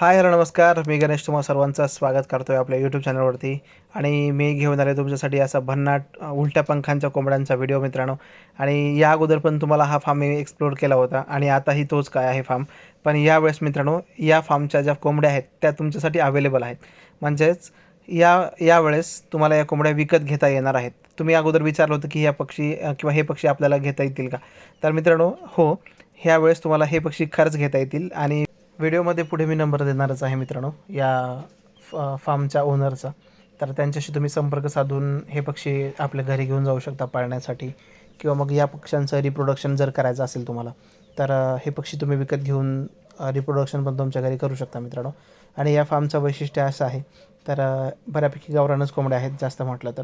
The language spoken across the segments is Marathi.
हाय हॅलो नमस्कार. मी गणेश तुम्हा सर्वांचं स्वागत करतो आहे आपल्या यूट्यूब चॅनलवरती आणि मी घेऊन आले तुमच्यासाठी असा भन्नाट उलट्या पंखांच्या कोंबड्यांचा व्हिडिओ मित्रांनो. आणि या अगोदर पण तुम्हाला हा फार्म मी एक्सप्लोर केला होता. आणि आताही तोच काय आहे फार्म पण यावेळेस मित्रांनो या फार्मच्या ज्या कोंबड्या आहेत त्या तुमच्यासाठी अवेलेबल आहेत. म्हणजेच या यावेळेस तुम्हाला या कोंबड्या विकत घेता येणार आहेत. तुम्ही अगोदर विचारलं होतं की ह्या पक्षी किंवा हे पक्षी आपल्याला घेता येतील का? तर मित्रांनो हो ह्यावेळेस तुम्हाला हे पक्षी खरंच घेता येतील. आणि व्हिडिओमध्ये पुढे मी नंबर देणारच आहे मित्रांनो या फ- फार्मच्या ओनरचा तर त्यांच्याशी तुम्ही संपर्क साधून हे पक्षी आपल्या घरी घेऊन जाऊ शकता पाळण्यासाठी किंवा मग या पक्ष्यांचं रिप्रोडक्शन जर करायचं असेल तुम्हाला तर हे पक्षी तुम्ही विकत घेऊन रिप्रोडक्शन पण तुमच्या घरी करू शकता मित्रांनो. आणि या फार्मचं वैशिष्ट्य असं आहे तर बऱ्यापैकी गावरानच कोंबड्या आहेत जास्त म्हटलं तर.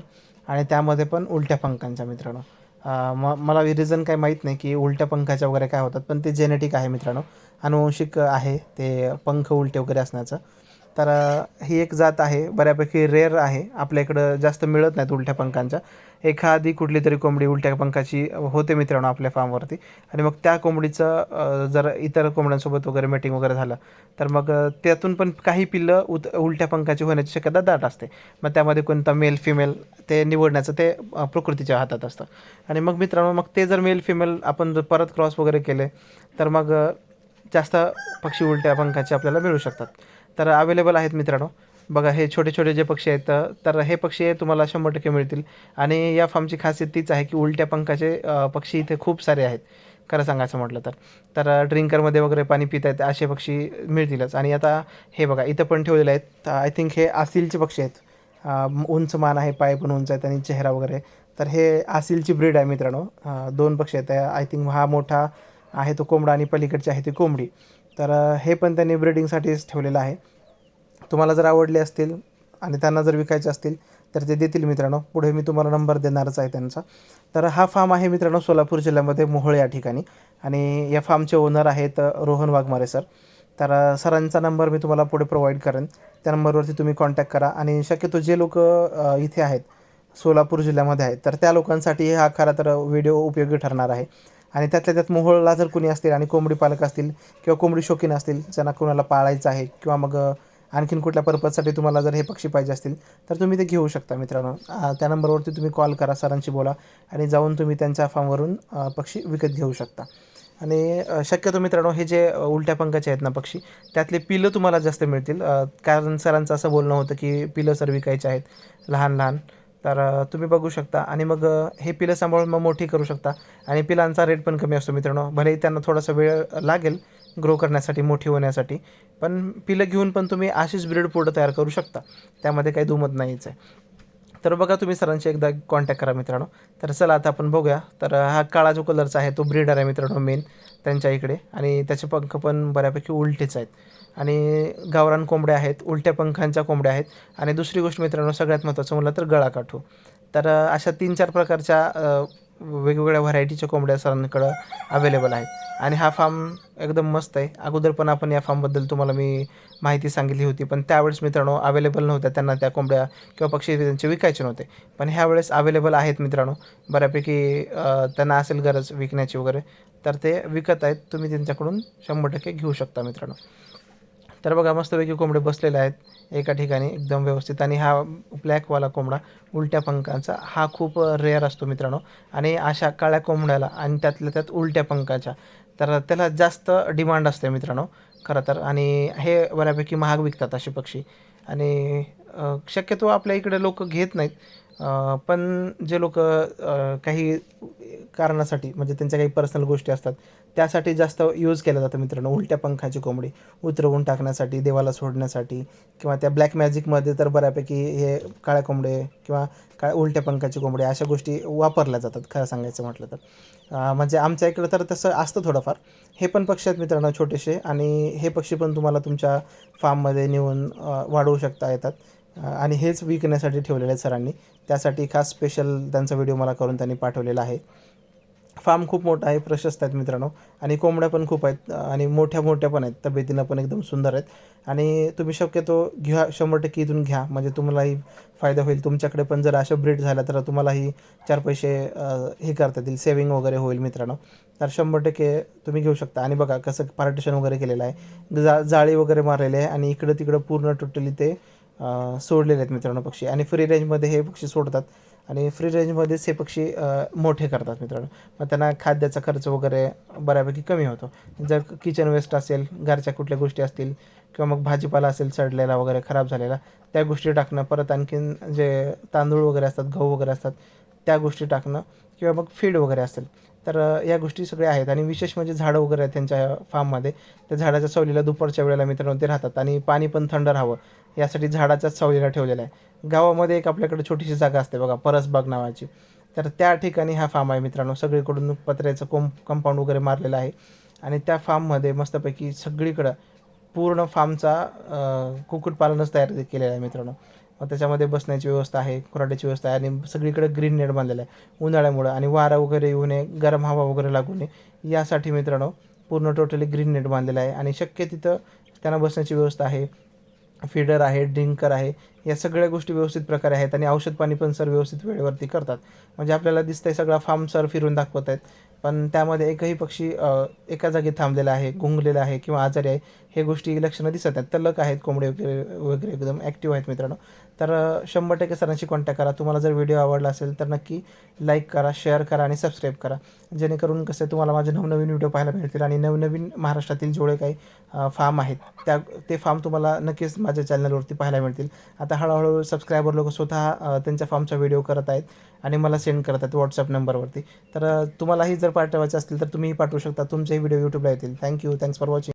आणि त्यामध्ये पण उलट्या पंखांच्या मित्रांनो. म मला रिझन काही माहीत नाही की उलट्या पंखाच्या वगैरे काय होतात पण ते जेनेटिक आहे मित्रांनो. अनुवंशिक आहे ते पंख उलटे वगैरे असण्याचं. तर ही एक जात आहे बऱ्यापैकी रेअर आहे. आपल्या इकडं जास्त मिळत नाहीत उलट्या पंखांच्या. एखादी कुठली तरी कोंबडी उलट्या पंखाची होते मित्रांनो आपल्या फार्मवरती आणि मग त्या कोंबडीचं जर इतर कोंबड्यांसोबत वगैरे मीटिंग वगैरे झालं तर मग त्यातून पण काही पिल्लं उत उलट्या पंखाची होण्याची शक्यता दाट असते. मग त्यामध्ये कोणता मेल फिमेल ते निवडण्याचं ते प्रकृतीच्या हातात असतं. आणि मग मित्रांनो मग ते जर मेल फिमेल आपण जर परत क्रॉस वगैरे केले तर मग जास्त पक्षी उलट्या पंखाचे आपल्याला मिळू शकतात. तर अवेलेबल आहेत मित्रांनो. बघा हे छोटे छोटे जे पक्षी आहेत तर हे पक्षी तुम्हाला शंभर टक्के मिळतील. आणि या फार्मची खासियत तीच आहे की उलट्या पंखाचे पक्षी इथे खूप सारे आहेत. खरं सांगायचं म्हटलं तर. तर ड्रिंकरमध्ये वगैरे पाणी पित आहेत असे पक्षी मिळतीलच. आणि आता हे बघा इथं पण ठेवलेले आहेत. आय थिंक हे आसिलचे पक्षी आहेत. उंच मान आहे पाय पण उंच आहेत आणि चेहरा वगैरे. तर हे आसिलची ब्रीड आहे मित्रांनो. दोन पक्षी आहेत. आय थिंक हा मोठा आहे तो कोंबडा आणि पलीकडची आहे ती कोंबडी. तर हे पण त्यांनी ब्रीडिंगसाठीच ठेवलेलं आहे. तुम्हाला जर आवडले असतील आणि त्यांना जर विकायचे असतील तर ते देतील मित्रांनो. पुढे मी तुम्हाला नंबर देणारच आहे त्यांचा. तर हा फार्म आहे मित्रांनो सोलापूर जिल्ह्यामध्ये मोहोळ या ठिकाणी. आणि या फार्मचे ओनर आहेत रोहन वाघमारे सर तर सरांचा नंबर मी तुम्हाला पुढे प्रोव्हाइड करेन. त्या नंबरवरती तुम्ही कॉन्टॅक्ट करा. आणि शक्यतो जे लोक इथे आहेत सोलापूर जिल्ह्यामध्ये आहेत तर त्या लोकांसाठी हा खरा तर व्हिडिओ उपयोगी ठरणार आहे. आणि त्यातल्या त्यात मोहळला जर कोणी असतील आणि कोंबडी पालक असतील किंवा कोंबडी शौकीन असतील ज्यांना कोणाला पाळायचं आहे किंवा मग आणखीन कुठल्या पर्पजसाठी तुम्हाला जर हे पक्षी पाहिजे असतील तर तुम्ही ते घेऊ शकता मित्रांनो. त्या नंबरवरती तुम्ही कॉल करा सरांशी बोला आणि जाऊन तुम्ही त्यांच्या फॉर्मवरून पक्षी विकत घेऊ शकता. आणि शक्यतो मित्रांनो हे जे उलट्या पंखाचे आहेत ना पक्षी त्यातले पिलं तुम्हाला जास्त मिळतील. कारण सरांचं असं बोलणं होतं की पिलं सर विकायचे आहेत लहान लहान तर तुम्ही बघू शकता. आणि मग हे पिलं सांभाळून मग मोठी करू शकता. आणि पिलांचा रेट पण कमी असतो मित्रांनो. भलेही त्यांना थोडासा वेळ लागेल ग्रो करण्यासाठी मोठी होण्यासाठी. पण पिलं घेऊन पण तुम्ही अशीच ब्रीड पुढं तयार करू शकता. त्यामध्ये काही दुमत नाहीच आहे. तर बघा तुम्ही सरांशी एकदा कॉन्टॅक्ट करा मित्रांनो. तर चला आता आपण बघूया. तर हा काळा जो कलरचा आहे तो ब्रीडर आहे मित्रांनो मेन त्यांच्या इकडे. आणि त्याचे पंख पण बऱ्यापैकी उलटेच आहेत. आणि गावरान कोंबड्या आहेत उलट्या पंखांच्या कोंबड्या आहेत. आणि दुसरी गोष्ट मित्रांनो सगळ्यात महत्त्वाचं म्हणलं तर गळा काठू. तर अशा तीन चार प्रकारच्या वेगवेगळ्या व्हरायटीच्या कोंबड्या सरांकडं अवेलेबल आहेत. आणि हा फार्म एकदम मस्त आहे. अगोदर पण आपण या फार्मबद्दल तुम्हाला मी माहिती सांगितली होती पण त्यावेळेस मित्रांनो अवेलेबल नव्हत्या. त्यांना त्या कोंबड्या किंवा पक्षी त्यांचे विकायचे नव्हते. पण ह्यावेळेस अवेलेबल आहेत मित्रांनो. बऱ्यापैकी त्यांना असेल गरज विकण्याची वगैरे तर ते विकत आहेत. तुम्ही त्यांच्याकडून शंभर टक्के घेऊ शकता मित्रांनो. तर बघा मस्तपैकी कोंबडे बसलेले आहेत. एका ठिकाणी एकदम व्यवस्थित. आणि हा ब्लॅकवाला कोंबडा उलट्या पंखांचा हा खूप रेअर असतो मित्रांनो. आणि अशा काळ्या कोंबड्याला आणि त्यातल्या त्यात उलट्या पंखाच्या तर त्याला जास्त डिमांड असते मित्रांनो. खरं तर. आणि हे बऱ्यापैकी महाग विकतात असे पक्षी. आणि शक्यतो आपल्या इकडे लोक घेत नाहीत. पण जे लोक काही कारणासाठी म्हणजे त्यांच्या काही पर्सनल गोष्टी असतात त्यासाठी जास्त यूज केलं जातं मित्रांनो उलट्या पंखाची कोंबडी. उतरवून टाकण्यासाठी देवाला सोडण्यासाठी किंवा त्या ब्लॅक मॅजिकमध्ये तर बऱ्यापैकी हे काळ्या कोंबडे किंवा काळ उलट्या पंखाची कोंबडी अशा गोष्टी वापरल्या जातात खरं सांगायचं म्हटलं तर. म्हणजे आमच्या इकडं तर तसं असतं थोडंफार. हे पण पक्षी आहेत मित्रांनो छोटेसे आणि हे पक्षी पण तुम्हाला तुमच्या फार्ममध्ये नेऊन वाढवू शकता येतात. आणि हेच विकण्यासाठी ठेवलेले आहेत सरांनी. त्यासाठी खास स्पेशल त्यांचा व्हिडिओ मला करून त्यांनी पाठवलेला आहे. फार्म खूप मोठा आहे प्रशस्त आहेत मित्रांनो. आणि कोंबड्या पण खूप आहेत आणि मोठ्या मोठ्या पण आहेत तब्येतीनं पण एकदम सुंदर आहेत. आणि तुम्ही शक्यतो घ्या शंभर टक्के इथून घ्या. म्हणजे तुम्हालाही फायदा होईल. तुमच्याकडे पण जर अशा ब्रीड झाल्या तर तुम्हालाही चार पैसे हे करता येतील. सेविंग वगैरे होईल मित्रांनो. तर शंभर टक्के तुम्ही घेऊ शकता. आणि बघा कसं पार्टिशन वगैरे केलेलं आहे. जा जाळी वगैरे मारलेली आहे आणि इकडं तिकडं पूर्ण टोटली ते सोडलेले आहेत मित्रांनो पक्षी. आणि फ्री रेंजमध्ये हे पक्षी सोडतात. आणि फ्री रेंजमध्येच हे पक्षी मोठे करतात मित्रांनो. मग त्यांना खाद्याचा खर्च वगैरे बऱ्यापैकी कमी होतो. जर किचन वेस्ट असेल घरच्या कुठल्या गोष्टी असतील किंवा मग भाजीपाला असेल सडलेला वगैरे खराब झालेला त्या गोष्टी टाकणं परत आणखीन जे तांदूळ वगैरे असतात गहू वगैरे असतात त्या गोष्टी टाकणं किंवा मग फीड वगैरे असेल. तर या गोष्टी सगळ्या आहेत. आणि विशेष म्हणजे झाडं वगैरे आहेत त्यांच्या फार्ममध्ये त्या झाडाच्या सावलीला दुपारच्या वेळेला मित्रांनो ते राहतात आणि पाणी पण थंड राहावं. यासाठी झाडाच्याच सावलीला ठेवलेलं आहे गावामध्ये एक आपल्याकडे छोटीशी जागा असते बघा परसबाग नावाची. तर त्या ठिकाणी हा फार्म आहे मित्रांनो. सगळीकडून पत्र्याचं कोम कंपाऊंड वगैरे मारलेलं आहे. आणि त्या फार्ममध्ये मस्तपैकी सगळीकडं पूर्ण फार्मचा कुक्कुटपालनच तयार केलेला आहे मित्रांनो. त्याच्यामध्ये बसण्याची व्यवस्था आहे खुराड्याची व्यवस्था आहे आणि सगळीकडे ग्रीन नेट बांधलेलं आहे. उन्हाळ्यामुळं आणि वारा वगैरे येऊ नये गरम हवा वगैरे लागू नये यासाठी मित्रांनो पूर्ण टोटली ग्रीन नेट बांधलेलं आहे. आणि शक्य तिथं त्यांना बसण्याची व्यवस्था आहे. फीडर आहे ड्रिंकर आहे या सगळ्या गोष्टी व्यवस्थित प्रकारे आहेत आणि औषध पाणी पण सर व्यवस्थित वेळेवरती करतात. म्हणजे आपल्याला दिसतंय सगळा फार्म सर फिरून दाखवत आहेत. पण त्यामध्ये एकही पक्षी एका जागी थांबलेला आहे गुंगलेला आहे किंवा आजारी आहे हे गोष्टी लक्षणं दिसत आहेत. तलक आहेत कोंबडे वगैरे वगैरे एकदम ॲक्टिव्ह आहेत मित्रांनो. तर शंभर टक्के सरांशी कॉन्टॅक्ट करा. तुम्हाला जर व्हिडिओ आवडला असेल तर नक्की लाईक करा शेअर करा आणि सबस्क्राईब करा. जेणेकरून कसं तुम्हाला माझे नवनवीन व्हिडिओ पाहायला मिळतील आणि नवनवीन महाराष्ट्रातील जेवढे काही फार्म आहेत त्या ते फार्म तुम्हाला नक्कीच माझ्या चॅनलवरती पाहायला मिळतील. आता हळूहळू सबस्क्रायबर लोक स्वतः त्यांच्या फॉर्मचा व्हिडिओ करत आहेत आणि मला सेंड करत आहेत व्हॉट्सअप नंबरवरती तर तुम्हालाही जर पाठवायचं असतील तर तुम्हीही पाठवू शकता. तुमचेही व्हिडिओ यूट्यूबला येतील. Thank you thanks for watching